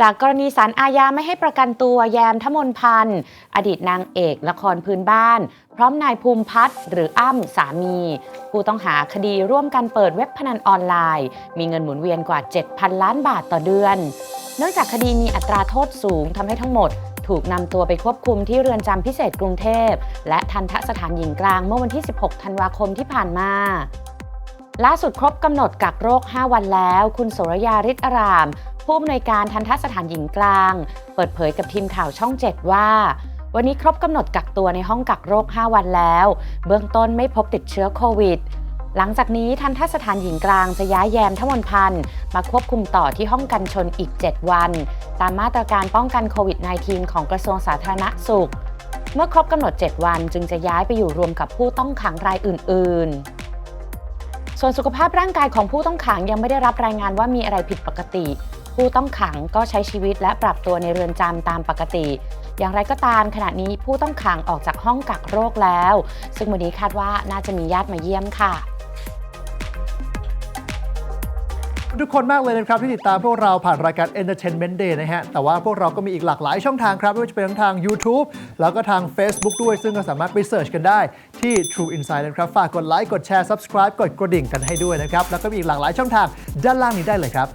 จากกรณีสารอาญาไม่ให้ประกันตัวแยมทมนพันธ์ อดีตนางเอกละครพื้นบ้าน พร้อมนายภูมิพัฒน์หรืออ้ำสามี ผู้ต้องหาคดีร่วมกันเปิดเว็บพนันออนไลน์ มีเงินหมุนเวียนกว่า 7,000 ล้านบาทต่อเดือน เนื่องจากคดีมีอัตราโทษสูงทำให้ทั้งหมด ถูกนำตัวไปควบคุมที่เรือนจำพิเศษกรุงเทพ และทันทสถานหญิงกลางเมื่อวันที่ 16 ธันวาคมที่ผ่านมาล่าสุดครบกำหนดกักโรค 5 วันแล้ว คุณโสรยาฤทธิอาราม ผู้อำนวยการทันทสถานหญิงกลาง เปิดเผยกับทีมข่าวช่อง 7 ว่า วันนี้ครบกำหนดกักตัวในห้องกักโรค 5 วันแล้ว เบื้องต้นไม่พบติดเชื้อโควิด หลังจากนี้ทันทสถานหญิงกลางจะย้ายแยมทมนพันธ์มาควบคุมต่อที่ห้องกันชนอีก 7 วัน ตามมาตรการป้องกันโควิด -19 ของกระทรวงสาธารณสุข เมื่อครบกำหนด 7 วันจึงจะย้ายไปอยู่รวมกับผู้ต้องขังรายอื่น ๆส่วนสุขภาพร่างกายของผู้ต้องขังยังไม่ได้รับรายงานว่ามีอะไรผิดปกติ ผู้ต้องขังก็ใช้ชีวิตและปรับตัวในเรือนจำตามปกติ อย่างไรก็ตามขณะนี้ผู้ต้องขังออกจากห้องกักโรคแล้ว ซึ่งวันนี้คาดว่าน่าจะมีญาติมาเยี่ยมค่ะทุกคนมากเลยนะครับที่ติดตามพวกเราผ่านรายการ Entertainment Day นะฮะ แต่ว่าพวกเราก็มีอีกหลากหลายช่องทางครับ ไม่ว่าจะเป็นทั้งทาง YouTube แล้วก็ทาง Facebook ด้วย ซึ่งก็สามารถไปเสิร์ชกันได้ที่ True Insight นะครับ ฝากกดไลค์ กดแชร์ Subscribe กดกระดิ่งกันให้ด้วยนะครับ แล้วก็มีอีกหลากหลายช่องทางด้านล่างนี้ได้เลยครับ